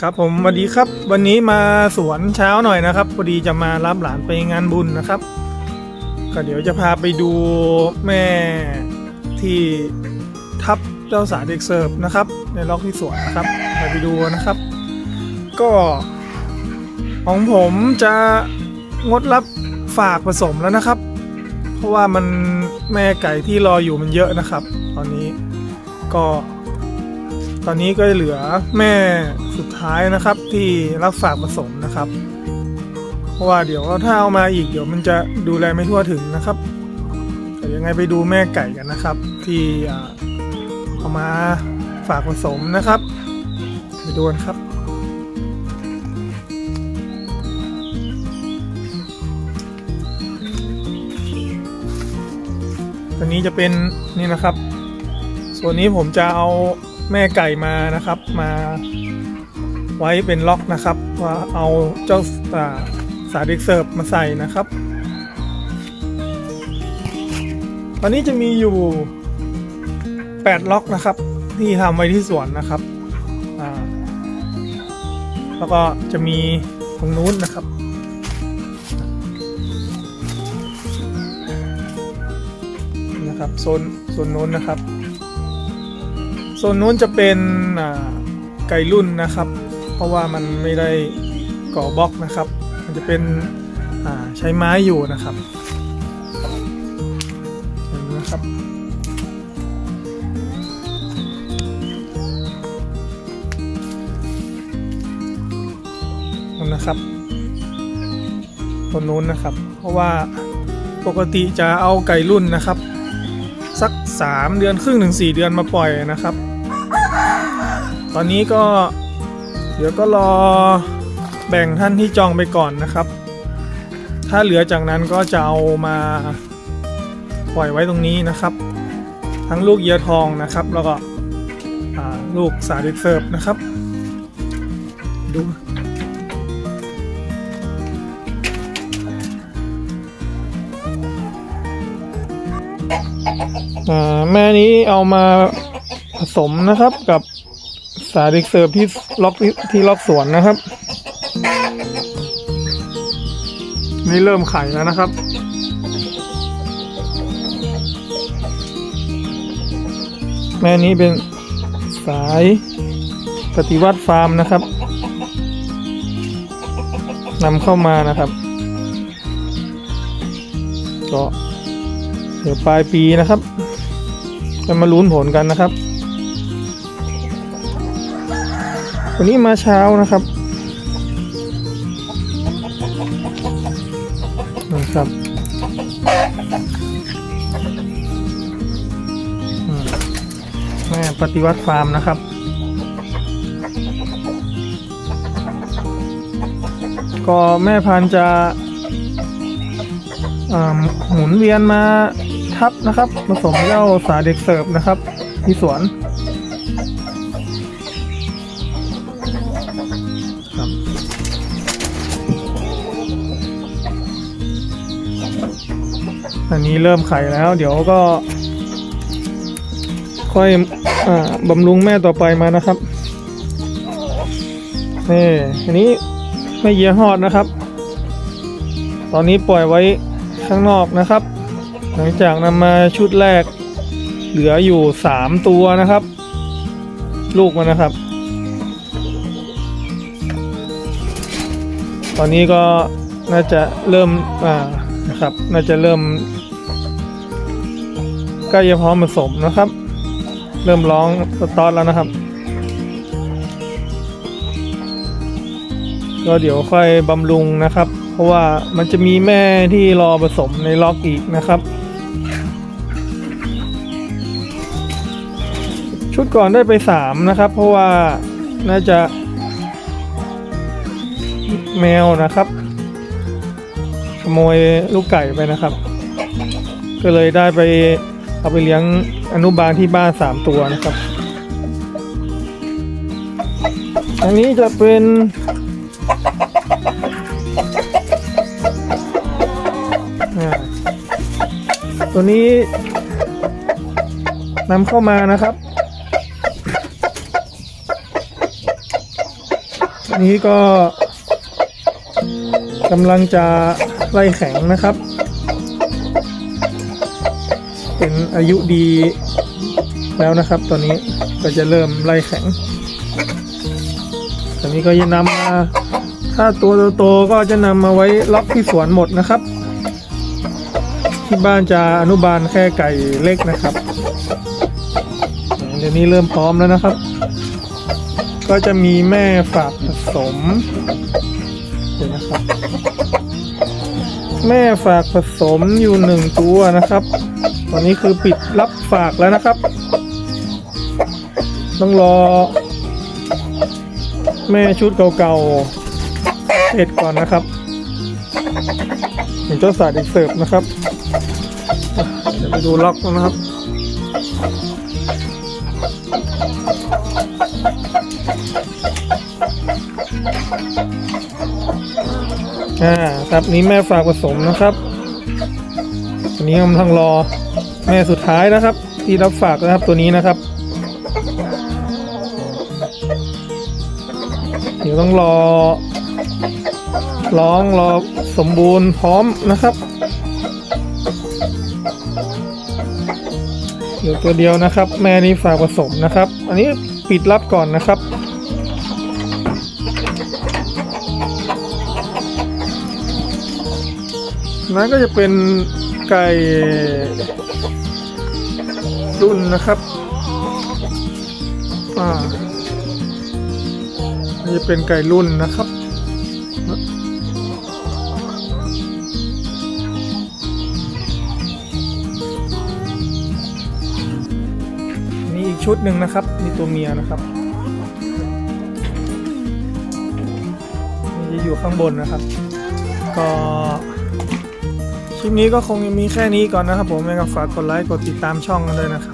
ครับผมสวัสดีครับ วันนี้มาสวนเช้าหน่อยนะครับพอดีจะมารับหลานไปงานบุญนะครับ ก็เดี๋ยวจะพาไปดูแม่ที่ทับเจ้าสาเด็กเสิร์ฟนะครับ ในล็อกที่สวนนะครับไปไปดูนะครับ ก็ของผมจะงดรับฝากผสมแล้วนะครับ เพราะว่ามันแม่ไก่ที่รออยู่มันเยอะนะครับ ตอนนี้ก็ ตอนนี้ก็เหลือแม่ สุดท้ายนะครับที่รับฝากผสมนะครับ เพราะว่าเดี๋ยวถ้าเอามาอีกเดี๋ยวมันจะดูแลไม่ทั่วถึงนะครับแต่ยังไงไปดูแม่ไก่กันนะครับ ที่เอามาฝากผสมนะครับไปดูกันครับตัวนี้จะเป็นนี่นะครับ ส่วนนี้ผมจะเอาแม่ไก่มานะครับ มา ไว้เป็นล็อกนะครับว่าเอาเจ้าาสาเด็กเสิร์ฟมาใส่นะครับ ตอนนี้จะมีอยู่ 8 ล็อกนะครับ ที่ทำไว้ที่สวนนะครับแล้วก็จะมีตรงนู้นนะครับนะครับโซนโซนนู้นนะครับโซนนู้นจะเป็นไก่รุ่นนะครับ เพราะว่ามันไม่ได้ก่อบล็อกนะครับ มันจะเป็นใช้ไม้อยู่นะครับเห็นนะครับนนนะครับตรงนู้นนะครับ เพราะว่าปกติจะเอาไก่รุ่นนะครับ สัก 3 เดือนครึ่งถึง4เดือนมาปล่อยนะครับ ตอนนี้ก็ เดี๋ยวก็รอแบ่งท่านที่จองไปก่อนนะครับ ถ้าเหลือจากนั้นก็จะเอามาปล่อยไว้ตรงนี้นะครับ ทั้งลูกเยียทองนะครับ แล้วก็ลูกสาดิเสิร์ฟนะครับ ดูแม่นี้เอามาผสมนะครับกับ สาดิกเสิร์ฟที่ล็อกที่ที่ล็อกสวนนะครับ นี่เริ่มไข่แล้วนะครับ แม่นี้เป็นสายปฏิวัติฟาร์มนะครับนำเข้ามานะครับ ก็เดี๋ยวปลายปีนะครับ จะมาลุ้นผลกันนะครับ วันนี้มาเช้านะครับนะครับแม่ปฏิวัติฟาร์มนะครับก็แม่พันธุ์จะหมุนเวียนมาทับนะครับผสมเจ้าสาเด็กเสิร์ฟนะครับ ที่สวน อันนี้เริ่มไข่แล้ว เดี๋ยวก็ ค่อยอบำรุงแม่ต่อไปมานะครับนี่อันนี้ไม่เยียหอดนะครับ ตอนนี้ปล่อยไว้ข้างนอกนะครับ หลังจากนำมาชุดแรก เหลืออยู่3ตัวนะครับ ลูกมันนะครับ ตอนนี้ก็น่าจะเริ่มอ่านะครับ น่าจะเริ่ม กล้จะพร้อมผสมนะครับ เริ่มร้องสตอร์ทแล้วนะครับ ก็เดี๋ยวค่อยบำรุงนะครับ เพราะว่ามันจะมีแม่ที่รอผสมในล็อกอีกนะครับ ชุดก่อนได้ไปสามนะครับ เพราะว่าน่าจะแมวนะครับ ขโมยลูกไก่ไปนะครับ ก็เลยได้ไป เอาไปเลี้ยงอนุบาลที่บ้านสามตัวนะครับอันนี้จะเป็นตัวนี้นำเข้ามานะครับ นี้ก็กำลังจะไล่แข็งนะครับ เป็นอายุดีแล้วนะครับ ตอนนี้ก็จะเริ่มไล่แข็งตอนนี้ก็จะนำมาถ้าตัวโตๆก็จะนำมาไว้ล็อกที่สวนหมดนะครับ ที่บ้านจะอนุบาลแค่ไก่เล็กนะครับเดี๋ยวนี้เริ่มพร้อมแล้วนะครับ ก็จะมีแม่ฝากผสมเดี๋ยวนะครับ แม่ฝากผสมอยู่หนึ่งตัวนะครับ อนนี้คือปิดรับฝากแล้วนะครับ ต้องรอ แม่ชุดเก่าๆเสร็จก่อนนะครับถึงเจ้าสาดอีกเสิร์ฟนะครับอะเดี๋ยวไปดูล็อกนะครับอ่าครับนี้แม่ฝากผสมนะครับอันนี้กำลังรอ แม่สุดท้ายนะครับ ที่รับฝากนะครับตัวนี้นะครับ เดี๋ยวต้องรอ ร้องรอสมบูรณ์พร้อมนะครับ เดี๋ยวตัวเดียวนะครับ แม่นี้ฝากผสมนะครับ อันนี้ปิดรับก่อนนะครับนั้นก็จะเป็นไก่ รุ่นนะครับอ่านี่เป็นไก่รุ่นนะครับนี่อีกชุดหนึ่งนะครับนี่ตัวเมียนะครับนี่จะอยู่ข้างบนนะครับ ก็คลิปนี้ก็คงมีแค่นี้ก่อนนะครับผมยังไงก็ฝากกดไลค์กดติดตามช่องกันด้วยนะครับ